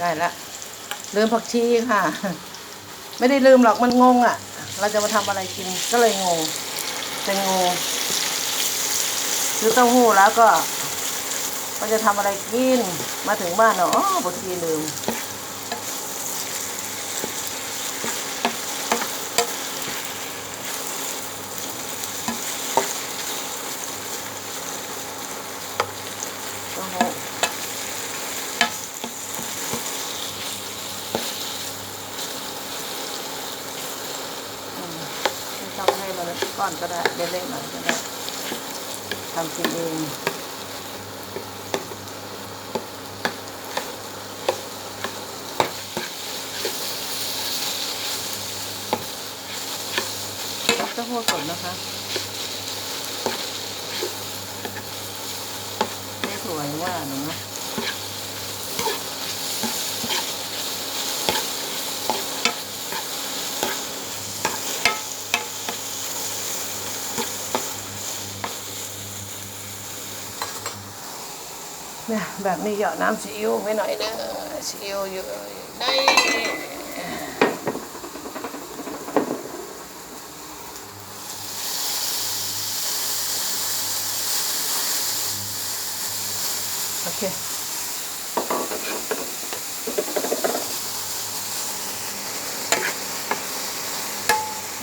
ได้ละลืมผักชีค่ะ ไม่ได้ลืมหรอกมันงงอะ เราจะมาทำอะไรกินก็เลยงงเป็นงงซื้อเต้าหู้แล้วก็เราจะทำอะไรกินมาถึงบ้านเนาะอ๋อผักชีลืม เต้าหู้อืมไม่ ต้องให้มันก้อนก็ได้เล็กๆหน่อยก็ได้ทำกินเองรับเต้าหู้สดนะคะไม่สวยว่าหนูนะ เนี่ยแบบนี้เหยาะน้ำซีอิ๊วไว้หน่อยเด้อซีอิ๊วเยอะได้โอเค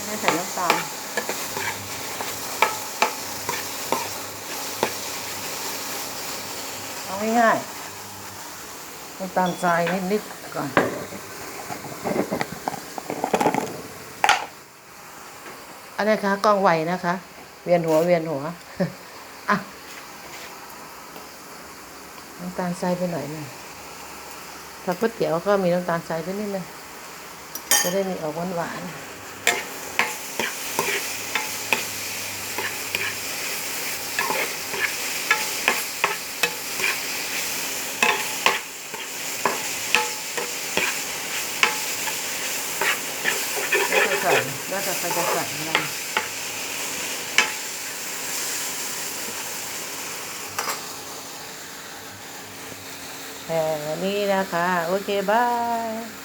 ไม่ได้ใส่น้ำตาล เอาง่ายๆน้ำตาลทรายนิดๆก่อนอันนี้คะกล้องไหวนะคะ เวียนหัวเวียนหัวอะน้ำตาลทรายไปหน่อยหนึงถ้าก๋วยเตี๋ยวก็มีน้ำตาลทรายไปนิดนึงจะได้มีออกหวานๆแล้วจะ ใส่แล้วจะใส่จะใส่อะไรแค่นี้นะคะ โอเค บาย